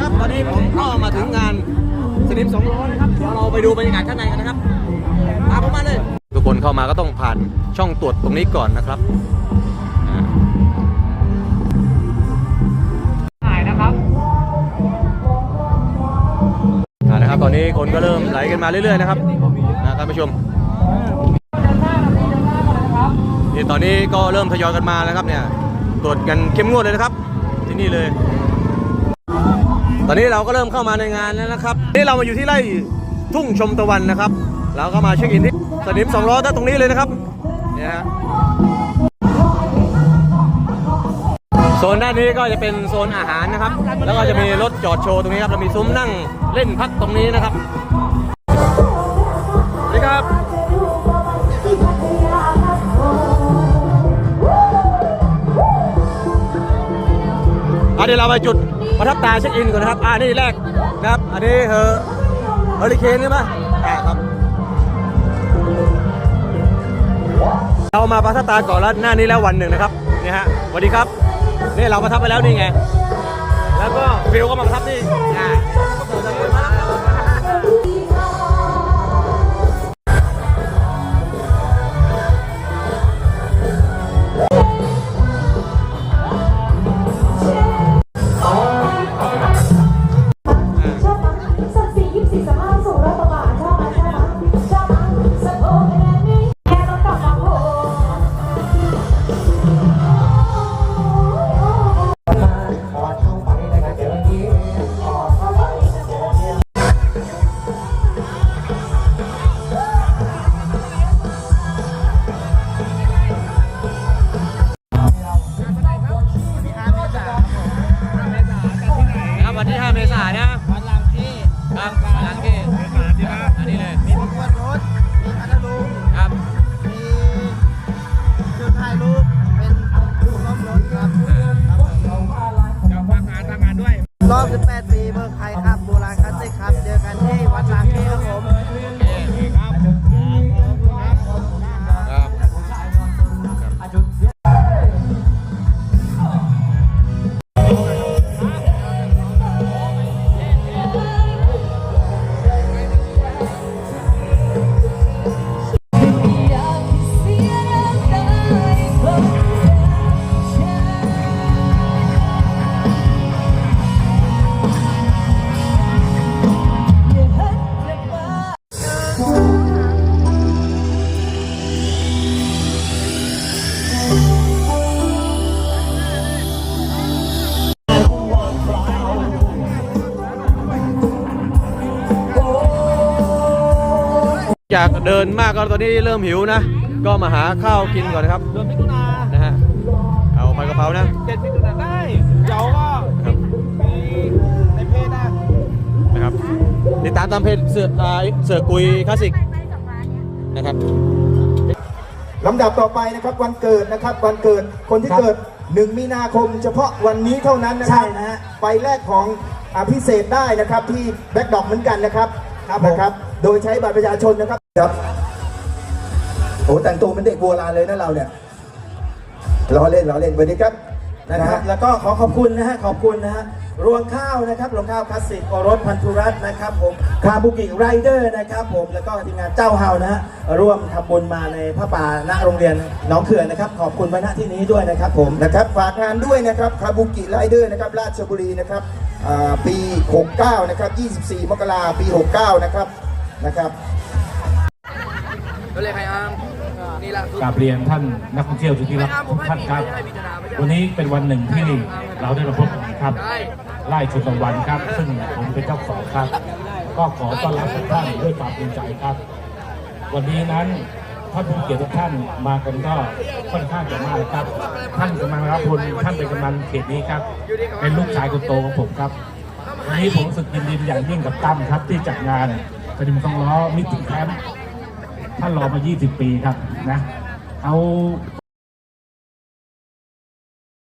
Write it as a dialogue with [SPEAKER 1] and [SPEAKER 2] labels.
[SPEAKER 1] ครับ ตอนนี้ผมก็มาถึงงานสนิมสองล้อนะครับ เดี๋ยวเราไปดูบรรยากาศข้างในกันนะครับตามผมมาเลย ทุกคนเข้ามาก็ต้องผ่านช่องตรวจตรงนี้ก่อนนะครับอ่า
[SPEAKER 2] ถ่ายนะครับ
[SPEAKER 1] อ่านะครับ ตอนนี้คนก็เริ่มไหลกันมาเรื่อยๆนะครับนะท่านผู้ชมนี่ตอนนี้ก็เริ่มทยอยกันมาแล้วครับเนี่ย ตรวจกันเข้มงวดเลยนะครับ ที่นี่เลยต อนนี้เราก็เริ่มเข้ามาในงานแล้วนะครับนี่เรามาอยู่ที่ไร่ทุ่งชมตะวันนะครับ เราก็มาเช็คอินที่สนิมสองล้อตรงนี้เลยนะครับเนี่ยฮะโซนด้านนี้ก็จะเป็นโซนอาหารนะครับ แล้วก็จะมีรถจอดโชว์ตรงนี้ครับเรามีซุ้มนั่งเล่นพักตรงนี้นะครับ เดี๋ยวเราไปจุดประทับตาเช็คอินก่อนนะครับ อ่านี่แรกนะครับ อันนี้เฮอเฮอริเคนใช่ไหมอ่าครับ เรามาประทับตาก่อนแล้วหน้านี้แล้ววันหนึ่งนะครับ นี่ฮะสวัสดีครับ นี่เราประทับไปแล้วนี่ไง แล้วก็ฟิลก็มาประทับนี่อ่า
[SPEAKER 2] หลังที่
[SPEAKER 1] อันนี้เลย
[SPEAKER 2] มีประกวดรถมีพัทลุง
[SPEAKER 1] ครับ
[SPEAKER 2] มีจุดถ่ายรูปเป็นผู้ร่วมรถครับครับผม
[SPEAKER 3] จะฝากงานทำงานด้วย
[SPEAKER 2] รอบ 18 ปี
[SPEAKER 1] อยากเดินมากก็ตอนนี้เริ่มหิวนะ ก็มาหาข้าวกินก่อนนะครับ
[SPEAKER 3] เดือนมิถุนา
[SPEAKER 1] นะฮะ เอาผัดกะเพรานะ
[SPEAKER 3] เจ็ดมิถุนาได้เดี๋ยวก็
[SPEAKER 1] ครับ
[SPEAKER 3] มีในเพจนะ
[SPEAKER 1] นะครับติดตามตามเพจเสืออ่าเสือกุยคลาสสิกนะครับ
[SPEAKER 4] ลำดับต่อไปนะครับวันเกิดนะครับวันเกิดคนที่เกิด 1 มีนาคม เฉพาะวันนี้เท่านั้นนะครับ
[SPEAKER 2] ใช่นะฮะ
[SPEAKER 4] ไปแลกของอภิเศษได้นะครับที่แบ็กดอกเหมือนกันนะครับ
[SPEAKER 2] ครับผม
[SPEAKER 4] นะครับ โดยใช้บัตรประชาชนนะครับ ครับโอ้แต่งตัวเป็นเด็กโบราณเลยนะเราเนี่ยล้อเล่นล้อเล่นสวัสดีครับ
[SPEAKER 2] นะครับ แล้วก็ขอขอบคุณนะฮะขอบคุณนะฮะรวงข้าวนะครับรวงข้าวคลาสสิกโอรสพันธุรัตน์นะครับผมคาบุกิไรเดอร์นะครับผมแล้วก็ทีมงานเจ้าเฮานะฮะร่วมทำบุญมาในพระป่าณโรงเรียนหน้องเขื่อนนะครับ ขอบคุณมาณที่นี้ด้วยนะครับผม
[SPEAKER 4] นะครับฝากงานด้วยนะครับคาบุกิไรเดอร์นะครับราชบุรีนะครับอ่าปี 69 นะครับ 24 มกราปี 69 นะครับนะครับ
[SPEAKER 5] กราบเรียนท่านนักท่องเที่ยวที่รักทุกท่านครับ วันนี้เป็นวันหนึ่งที่เราได้มาพบกันครับไล่ชุดตะวันครับ ซึ่งผมเป็นเจ้าของครับ ก็ขอต้อนรับทุกท่านด้วยความภูมิใจครับ วันนี้นั้นท่านผู้เกียรติทุกท่านมากันก็ค่อนข้างจะมากครับ ท่านกำนันรับพลท่านเป็นกำนันเขตนี้ครับ เป็นลูกชายคนโตของผมครับวันนี้ผมรู้สึกยินดีเป็นอย่างยิ่งกับตั้มครับที่จัดงานกระดิ่งสองล้อมิตรแคมป์ ท่านรอมา 20 ปีครับนะเอา